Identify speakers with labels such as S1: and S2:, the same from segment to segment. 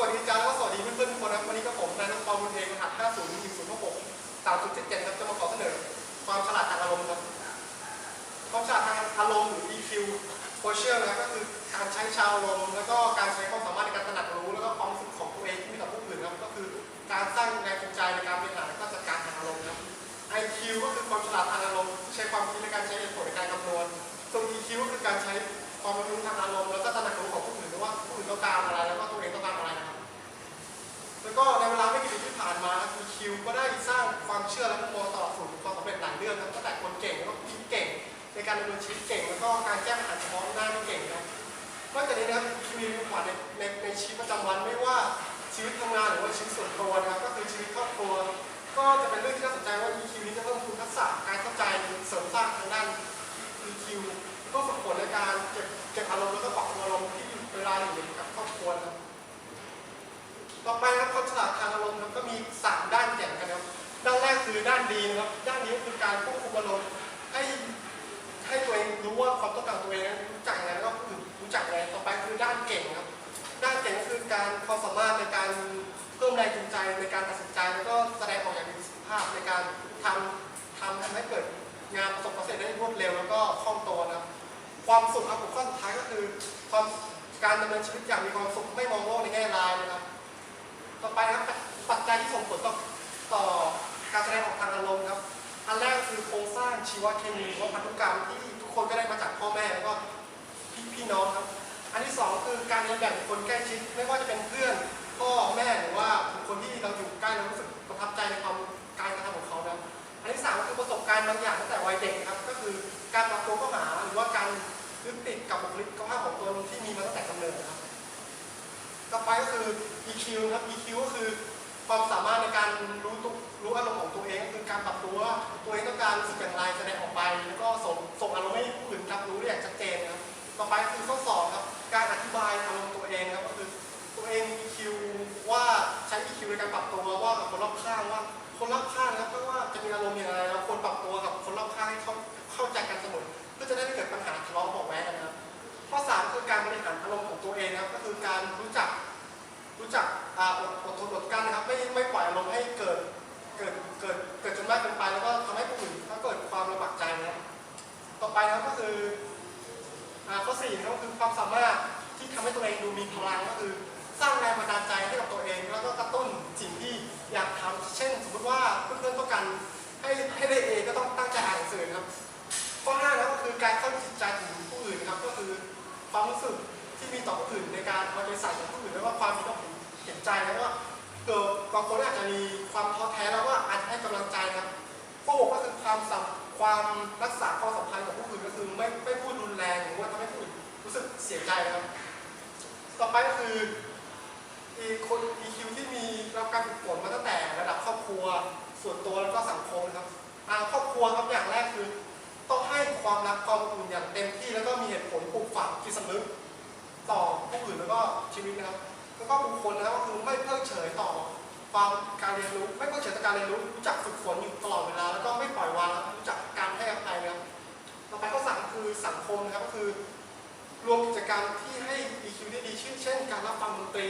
S1: วัสดีจ้าแล้วก็สวัสดีเพื่อนๆทุกคนนะครับวันนี้ก็ผมนายนพพรบุญเทงรหัส50 1 0 6 3 0 7 7ครับจะมาขอเสนอ ความฉลาดทางอารมณ์ครับความฉลาดทางอารมณ์หรือ EQ quotient นะครับก็คือการใช้ชาวอารมณ์แล้วก็การใช้ความสามารถในการตระหนักรู้แล้วก็ความรู้สึกของตัวเองที่มีต่อผู้อื่นครับก็คือการสร้างแรงจูงใจในการบริหารและก็จัดการทางอารมณ์ครับ IQ ก็คือความฉลาดทางอารมณ์ที่ใช้ความคิด สำเร็จหลายเรื่องครับตั้งแต่คนเก่งแล้วก็คิดเก่ง ในการดำเนินชีวิตเก่งแล้วก็การแก้ปัญหาเฉพาะหน้าที่เก่งนะครับนอกจากนี้นะครับ EQ มีผลในในในชีวิตประจำวันไม่ว่าชีวิตทำงานหรือว่าชีวิตส่วนตัวนะครับก็คือชีวิตครอบครัว ก็จะเป็นเรื่องที่น่าสนใจว่า EQ นี้จะเพิ่มคุณทักษะการเข้าใจเสริมสร้างทางด้าน EQ ก็ฝึกฝนในการเก็บเก็บอารมณ์แล้วก็ปรับตัวอารมณ์ที่อยู่เวลาอยู่กับครอบครัวนะครับต่อไปนะครับความฉลาดทางอารมณ์นะก็มี 3 ด้านแก่งกันนะครับ ด้านแรกคือด้านดีนะครับ ด้านนี้คือการควบคุมอารมณ์ให้ให้ตัวเองรู้ว่าความต้องการตัวเองรู้จักอะไรแล้วก็ผู้อื่นรู้จักอะไรต่อไปคือด้านเก่งครับ ด้านเก่งก็คือการความสามารถในการเพิ่มแรงจูงใจในการตัดสินใจแล้วก็แสดงออกอย่างมีประสิทธิภาพในการทำทำทำให้เกิดงานประสบความสำเร็จได้รวดเร็วแล้วก็คล่องตัวนะครับ ความสุขครับผมข้อสุดท้ายก็คือความการดำเนินชีวิตอย่างมีความสุขไม่มองโลกในแง่ร้ายนะครับ ต่อไปนะครับปัจจัยที่ส่งผลต่อต่อ การแสดงออกทางอารมณ์ครับ อันแรกคือโครงสร้างชีวเคมีหรือว่าพันธุกรรมที่ทุกคนก็ได้มาจากพ่อแม่แล้วก็พี่พี่น้องครับ อันที่สองคือการเรียนแบบคคลใกล้ชิดไม่ว่าจะเป็นเพื่อนพ่อแม่หรือว่าคคลที่เราอยู่ใกล้เรารู้สึกประทับใจในความการกระทำของเขานะอันที่สามก็คือประสบการณ์บางอย่างตั้งแต่วัยเด็กครับ ก็คือการปรับตัวเข้าหาหรือว่าการยึดติดกับบุคลิกภาพของตัวที่มีมาตั้งแต่กำเนิดครับ ต่อไปก็คือ EQ ครับ EQ ก็คือความสา รอบข้างว่า คนรอบข้างนะครับไม่ว่าจะมีอารมณ์อย่างไรเราควรปรับตัวกับคนรอบข้างให้เข้าเข้าใจกันเสมอเพื่อจะได้ไม่เกิดปัญหาทะเลาะเบาะแว้งนนะครับข้อสามคือการบริหารอารมณ์ของตัวเองนะครับ ก็คือการรู้จักรู้จักอ่าอดอดทนอดกั้นนะครับ ไม่ไม่ปล่อยอารมณ์ให้เกิดเกิดเกิดเกิดจนมากเกินไปแล้วก็ทำให้ผู้อื่นก็เกิดความลำบากใจนะครับต่อไปนะครับก็คืออ่าข้อสี่นะครับก็คือความสามารถที่ทำให้ตัวเองดูมีพลังก็คือ มีต่อผู้อื่นในการเอาใจใส่ของผู้อื่นแล้วก็ความมีต่อผู้เห็นใจแล้วก็เกิดบางคนอาจจะมีความท้อแท้แล้วว่าอาจจะให้กำลังใจนะครับข้อหกก็คือความสัมความรักษาความสัมพันธ์กับผู้อื่นก็คือไม่ไม่พูดรุนแรงหรือว่าทำให้ผู้อื่นรู้สึกเสียใจนะครับ ต่อไปก็คืออีคน EQ ที่มีรับการฝึกฝนมาตั้งแต่ระดับครอบครัว ส่วนตัวแล้วก็สังคมนะครับครอบครัวครับอย่างแรกคือ ต้องให้ความรักความอบอุ่นอย่าง ก็ชีวิตนะครับแล้วก็บุคคลนะครับก็คือไม่เพิกเฉยต่อความการเรียนรู้ ไม่เพิกเฉยต่อการเรียนรู้รู้จักฝึกฝนอยู่ตลอดเวลาแล้วก็ไม่ปล่อยวางรู้จักการให้อภัยนะครับต่อไปข้อสามคือสังคมนะครับก็คือ รวมกิจกรรมที่ให้ EQ ได้ดีเช่นเช่น การรับฟังดนตรี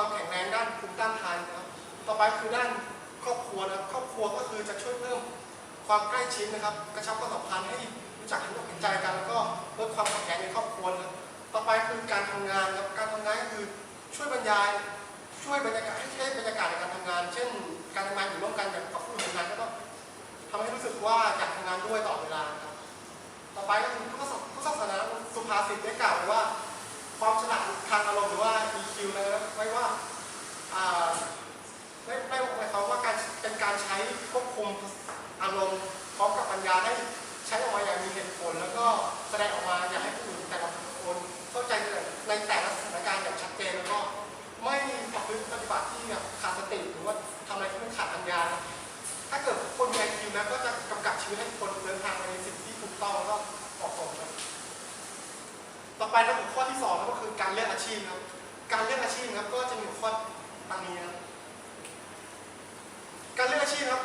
S1: ความแข็งแรงด้านภูมิต้านทานนะครับ ต่อไปคือด้านครอบครัวนะครับ ครอบครัวก็คือจะช่วยเพิ่มความใกล้ชิดนะครับ กระชับความสัมพันธ์ให้รู้จักเห็นอกเห็นใจกันแล้วก็ลดความขัดแย้งในครอบครัวนะครับ ต่อไปคือการทำงานครับการทำงานก็คือช่วยบรรยาย ช่วยบรรยากาศให้ให้บรรยากาศในการทำงาน เช่น การทำงาน ครับก็จะมีหัวข้อดังนี้ครับการเลือกอาชีพครับ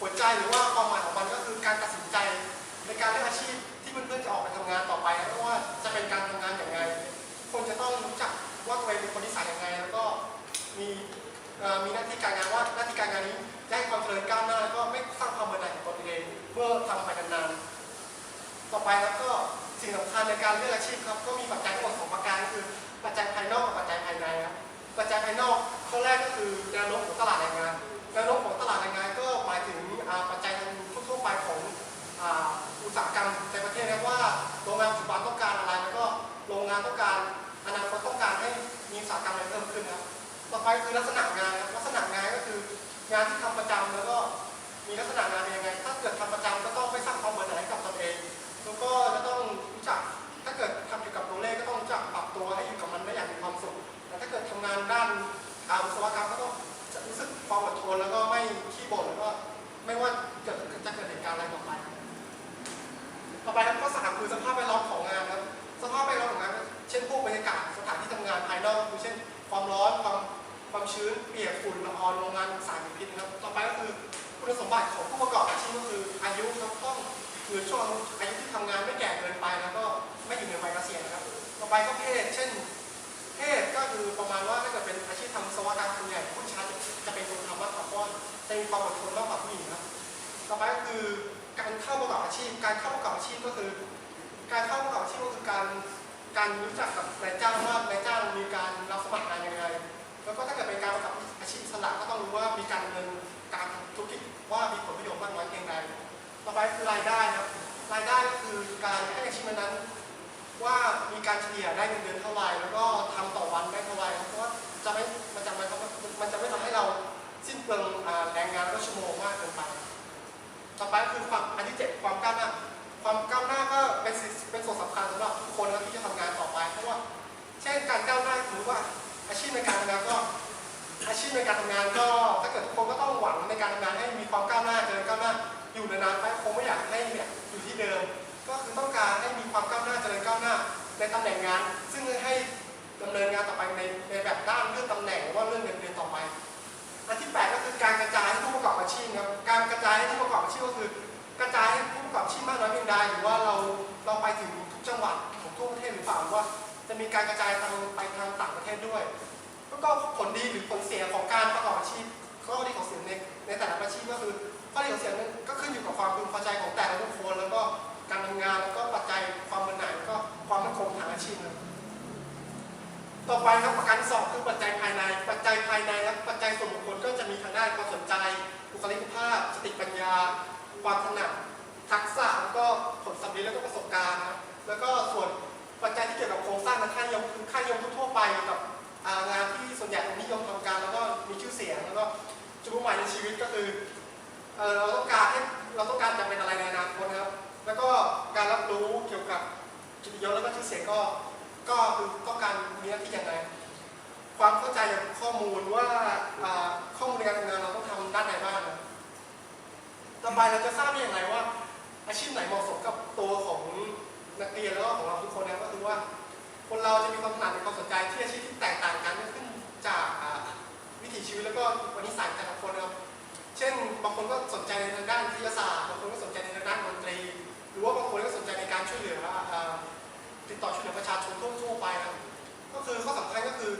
S1: หัวใจหรือว่าความหมายของมันก็คือการตัดสินใจในการเลือกอาชีพที่เพื่อนๆจะออกไปทำงานต่อไปนะไม่ว่าจะเป็นการทำงานอย่างไรคนจะต้องรู้จักว่าตัวเองเป็นคนนิสัยอย่างไรแล้วก็มีมีหน้าที่การงานว่าหน้าที่การงานนี้จะให้ความเจริญก้าวหน้าแล้วก็ไม่สร้างความเบื่อหน่ายของตัวเองเมื่อทำไปนานๆต่อไปครับก็สิ่งสำคัญในการเลือกอาชีพครับก็มีปัจจัยทั้งหมดสองประการคือปัจจัยภายนอกกับปัจ ปัจจัยภายนอกข้อแรกก็คือแนวโน้มของตลาดแรงงานแนวโน้มของตลาดแรงงานก็หมายถึงปัจจัยทางทั่วไปของอุตสาหกรรมในประเทศนะว่าโรงงานปัจจุบันต้องการอะไรแล้วก็โรงงานต้องการอนาคตต้องการให้มีอุตสาหกรรมอะไรเพิ่มขึ้นครับต่อไปคือลักษณะงานครับลักษณะงานก็คืองานที่ทำประจำแล้วก็มีลักษณะงานเป็นยังไง ถ้าเกิดทำประจำก็ต้องไม่สร้างความเบื่อหน่ายกับตนเอง แล้วก็จะต้องรู้จักถ้าเกิดานด้านอาวิศวกรรมก็ต้องรู้สึกความอดทนแล้วก็ไม่ขี้บ่นแล้วก็ไม่ว่าเกิดจะเกิดเหตุการณ์อะไรต่อไป ต่อไปครับข้อสามคือสภาพแวดล้อมของงานครับ สภาพแวดล้อมของงานเช่นพวกบรรยากาศสถานที่ทำงานภายนอกคือเช่น ความร้อนความความชื้นเปียกฝุ่นละอองโรงงานสารพิษนะครับ ต่อไปก็คือคุณสมบัติของผู้ประกอบอาชีพก็คืออายุครับต้องอยู่ช่วงอายุที่ทำงานไม่แก่เกินไปแล้วก็ไม่อยู่ในวัยเกษียณนะครับ ต่อไปก็เพศเช่น คือประมาณว่าถ้าเกิดเป็นอาชีพทำวิศวกรรมส่วนใหญ่ผู้ชายจะเป็นคนทำมากกว่าเพราะจะมีความอดทนมากกว่าผู้หญิงครับต่อไปก็คือการเข้าประกอบอาชีพ การเข้าประกอบอาชีพก็คือ การเข้าประกอบอาชีพก็คือการการรู้จักกับนายจ้างว่านายจ้างมีการรับสมัครงานยังไงแล้วก็ถ้าเกิดเป็นการประกอบอาชีพสระก็ต้องรู้ว่ามีการเนินการธุรกิจว่ามีผลประโยชน์มากน้อยเพียงใดต่อไปคือรายได้ครับรายได้ก็คือการให้อาชีพนั้น ว่ามีการเฉลี่ยได้เงินเดือนเท่าไหร่แล้วก็ทำต่อวันได้เท่าไหร่ครับเพราะว่าจะไม่มันจะไม่มันจะไม่ทำให้เรา กระจายให้ผู้ประกอบชีพมากน้อยเพียงใดหรือว่าเราเราไปถึงทุกจังหวัดของทั่วประเทศหรือเปล่าว่า จะมีการกระจายทางไปทางต่างประเทศด้วยแล้วก็ผลดีหรือผลเสียของการประกอบอาชีพข้อดีของเสียในในแต่ละอาชีพก็คือข้อดีของเสียนั้นก็ขึ้นอยู่กับความพึงพอใจของแต่ละบุคคลแล้วก็การทำงานแล้วก็ปัจจัยความเป็นหนายแล้วก็ความมั่นคงทางอาชีพต่อไปครับประการที่สองคือปัจจัยภายใน ปัจจัยภายในครับปัจจัยส่วนบุคคลก็จะมีทางด้านความสนใจ บุคลิกภาพ สติปัญญา ความถนัดทักษะแล้วก็ผลสำเร็จแล้วก็ประสบการณ์นะครับแล้วก็ส่วนปัจจัยที่เกี่ยวกับโครงสร้างและค่านิยมคือค่านิยมทั่วไปกับงานที่ส่วนใหญ่นิยมทำการแล้วก็มีชื่อเสียงแล้วก็จุดมุ่งหมายในชีวิตก็คือเราต้องการให้เราต้องการจะเป็นอะไรในอนาคตนะครับ แล้วก็การรับรู้เกี่ยวกับเกิจยศแล้วก็ชื่อเสียงก็ก็คือต้องการมีหน้าที่อย่างไรความเข้าใจข้อมูลว่าข้อมูลในการทำงานเราต้องทำด้านไหนบ้างนะ ต่อไปเราจะทราบได้อย่างไรว่า อาชีพไหนเหมาะสมกับตัวของนักเรียนแล้วก็ของเราทุกคนนะก็คือว่า คนเราจะมีความถนัดในความสนใจที่อาชีพที่แตกต่างกันขึ้นจากวิถีชีวิตแล้วก็วันนิสัยแต่ละคนนะครับเช่นบางคนก็สนใจในทางด้านวิทยาศาสตร์บางคนก็สนใจในทางด้านดนตรี หรือว่าบางคนก็สนใจในการช่วยเหลือติดต่อช่วยเหลือประชาชนทั่วๆไปนะครับก็คือข้อสำคัญก็คือ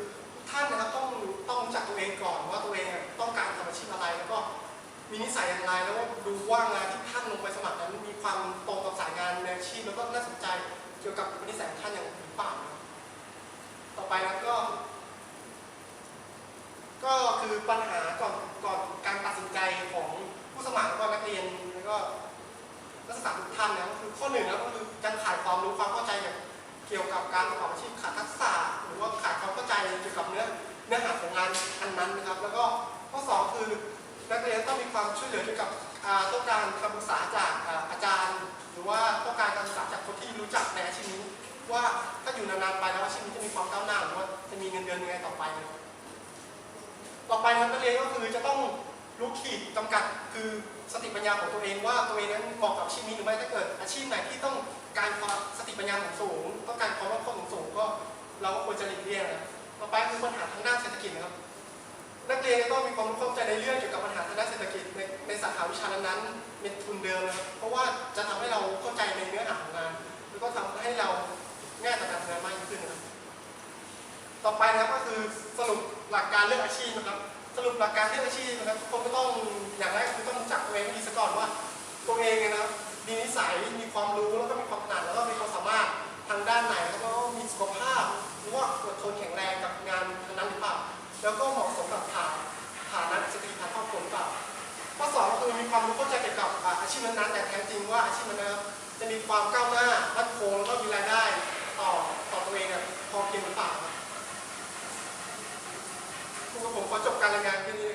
S1: ท่านนะครับต้องต้องรู้จักตัวเองก่อนว่าตัวเองต้องการทำอาชีพอะไร แล้วก็มีนิสัยอย่างไรแล้ว ว่างานที่ท่านลงไปสมัครนั้นมีความตรงกับสายงานในอาชีพแล้วก็น่าสนใจเกี่ยวกับนิสัยของท่านอย่างหรือเปล่าต่อไปนะก็ ก็คือปัญหาก่อนก่อนการตัดสินใจของผู้สมัครแล้วก็นักเรียนแล้วก็นักศึกษาทุกท่านนะก็คือข้อหนึ่งนะก็คือยังขาดความรู้ความเข้าใจเกี่ยวกับการประกอบอาชีพขาดทักษะหรือว่าขาดความเข้าใจเกี่ยวกับเนื้อเนื้อหาของงานอันนั้นนะครับ แล้วก็ข้อสองคือนักเรียนต้องมีความช่วยเหลือเกี่ยวกับ ต้องการคำปรึกษาจากอาจารย์ หรือว่าต้องการคำปรึกษาจากคนที่รู้จักในอาชีพนี้ ว่าถ้าอยู่นานๆไปแล้วอาชีพนี้จะมีความก้าวหน้าหรือว่าจะมีเงินเดือนยังไงต่อไป ต่อไปนะครับนักเรียนก็คือจะต้องรู้ขีดจำกัดคือสติปัญญาของตัวเองว่าตัวเองนั้นเหมาะกับอาชีพนี้หรือไม่ถ้าเกิด อาชีพไหนที่ต้องการความสติปัญญาสูง ต้องการความรอบคอบสูงก็ เราก็ควรจะหลีกเลี่ยงนะต่อไปคือปัญหาทางด้านเศรษฐกิจนะครับ นักเรียนต้องมีความรู้เข้าใจในเรื่องเกี่ยวกับปัญหาทางด้านเศรษฐกิจในในสาขาวิชานั้นๆเป็นทุนเดิมนะครับเพราะว่าจะทำให้เราเข้าใจในเนื้อหาของงาน แล้วก็ทำให้เราง่ายต่อการทำงานมากยิ่งขึ้นนะครับต่อไปนะครับก็คือสรุปหลักการเลือกอาชีพนะครับสรุปหลักการเลือกอาชีพนะครับทุกคนก็ต้องอย่างแรกคือต้องรู้จักตัวเองดีซะก่อนว่า ตัวเองเนี่ยนะครับมีนิสัยมีความรู้แล้วก็มีความถนัดแล้วก็มีความสามารถทางด้านไหนแล้วก็มีสุขภาพ พอเ